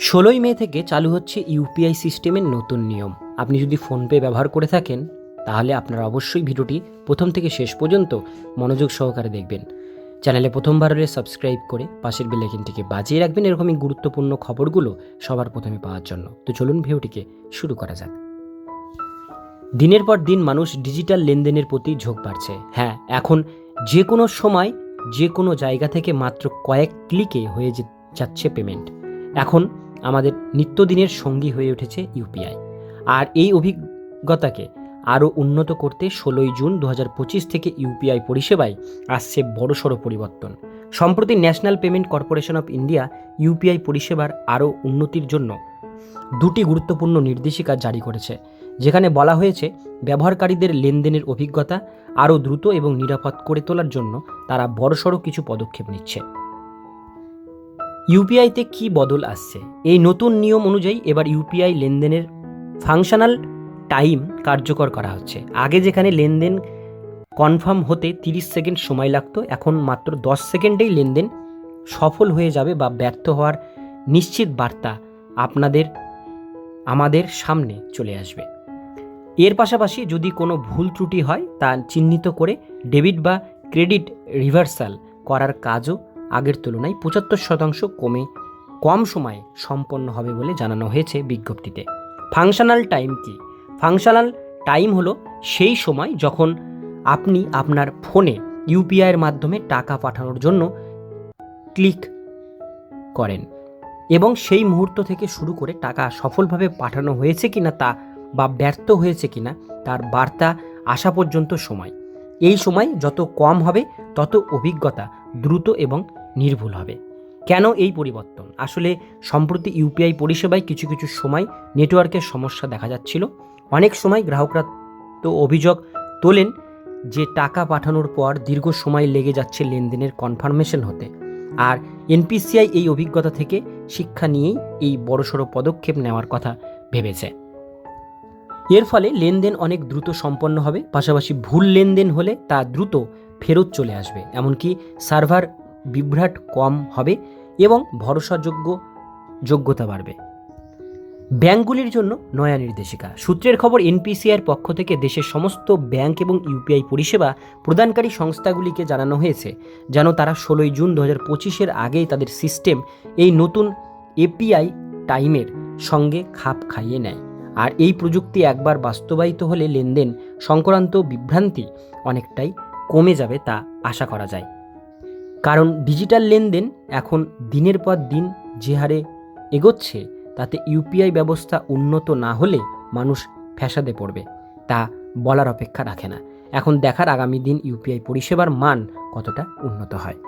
ষোলোই মে থেকে চালু হচ্ছে ইউপিআই সিস্টেমের নতুন নিয়ম। আপনি যদি ফোনপে ব্যবহার করে থাকেন, তাহলে আপনারা অবশ্যই ভিডিওটি প্রথম থেকে শেষ পর্যন্ত মনোযোগ সহকারে দেখবেন। চ্যানেলে প্রথমবার হলে সাবস্ক্রাইব করে পাশের বেলাইকিনটিকে বাজিয়ে রাখবেন এরকমই গুরুত্বপূর্ণ খবরগুলো সবার প্রথমে পাওয়ার জন্য। তো চলুন ভিডিওটিকে শুরু করা যাক। দিনের পর দিন মানুষ ডিজিটাল লেনদেনের প্রতি ঝোঁক বাড়ছে। হ্যাঁ এখন যে কোনো সময় যে কোনো জায়গা থেকে মাত্র কয়েক ক্লিকে হয়ে যাচ্ছে পেমেন্ট। এখন আমাদের নিত্যদিনের সঙ্গী হয়ে উঠেছে ইউপিআই। আর এই অভিজ্ঞতাকে আরও উন্নত করতে ষোলোই জুন দু হাজার পঁচিশ থেকে ইউপিআই পরিষেবায় আসছে বড়সড় পরিবর্তন। সম্প্রতি national payment corporation of India UPI পরিষেবার আরও উন্নতির জন্য দুটি গুরুত্বপূর্ণ নির্দেশিকা জারি করেছে, যেখানে বলা হয়েছে, ব্যবহারকারীদের লেনদেনের অভিজ্ঞতা আরও দ্রুত এবং নিরাপদ করে তোলার জন্য তারা বড়সড় কিছু পদক্ষেপ নিচ্ছে। ইউপিআইতে কি বদল আসছে? এই নতুন নিয়ম অনুযায়ী এবার ইউপিআই লেনদেনের ফাংশনাল টাইম কার্যকর করা হচ্ছে। আগে যেখানে লেনদেন কনফার্ম হতে 30 সেকেন্ড সময় লাগতো, এখন মাত্র 10 সেকেন্ডেই লেনদেন সফল হয়ে যাবে বা ব্যর্থ হওয়ার নিশ্চিত বার্তা আপনাদের, আমাদের সামনে চলে আসবে। এর পাশাপাশি যদি কোনো ভুল ত্রুটি হয়, তা চিহ্নিত করে ডেবিট বা ক্রেডিট রিভার্সাল করার কাজও আগের তুলনায় পঁচাত্তর শতাংশ কমে কম সময়ে সম্পন্ন হবে বলে জানানো হয়েছে বিজ্ঞপ্তিতে। ফাংশনাল টাইম কি? ফাংশনাল টাইম হলো সেই সময় যখন আপনি আপনার ফোনে ইউপিআইয়ের মাধ্যমে টাকা পাঠানোর জন্য ক্লিক করেন এবং সেই মুহূর্ত থেকে শুরু করে টাকা সফলভাবে পাঠানো হয়েছে কিনা তা বা ব্যর্থ হয়েছে কিনা তার বার্তা আসা পর্যন্ত সময়। এই সময় যত কম হবে, তত অভিজ্ঞতা দ্রুত এবং নির্ভুল হবে। কেন এই পরিবর্তন? আসলে সম্প্রতি ইউপিআই পরিষেবায় কিছু কিছু সময় নেটওয়ার্কের সমস্যা দেখা যাচ্ছিল। অনেক সময় গ্রাহকরা তো অভিযোগ তোলেন যে টাকা পাঠানোর পর দীর্ঘ সময় লেগে যাচ্ছে লেনদেনের কনফার্মেশন হতে। আর এনপিসিআই এই অভিজ্ঞতা থেকে শিক্ষা নিয়েই এই বড়সড় পদক্ষেপ নেওয়ার কথা ভেবেছে। এর ফলে লেনদেন অনেক দ্রুত সম্পন্ন হবে, পাশাপাশি ভুল লেনদেন হলে তা দ্রুত ফেরত চলে আসবে। এমনকি সার্ভার বিভ্রাট কম হবে এবং ভরসাযোগ্য যোগ্যতা বাড়বে। ব্যাংকগুলির জন্য নয়া নির্দেশিকা। সূত্রের খবর এনপিসিআর পক্ষ থেকে দেশের সমস্ত ব্যাংক এবং ইউপিআই পরিষেবা প্রদানকারী সংস্থাগুলিকে জানানো হয়েছে যেন তারা ষোলোই জুন দু হাজার পঁচিশের আগেই তাদের সিস্টেম এই নতুন এপিআই টাইমের সঙ্গে খাপ খাইয়ে নেয়। আর এই প্রযুক্তি একবার বাস্তবায়িত হলে লেনদেন সংক্রান্ত বিভ্রান্তি অনেকটাই কমে যাবে তা আশা করা যায়। কারণ ডিজিটাল লেনদেন এখন দিনের পর দিন যে হারে এগোচ্ছে, তাতে ইউপিআই ব্যবস্থা উন্নত না হলে মানুষ ফ্যাসাদে পড়বে, তা বলার অপেক্ষা রাখে না। এখন দেখার আগামী দিন ইউপিআই পরিষেবার মান কতটা উন্নত হয়?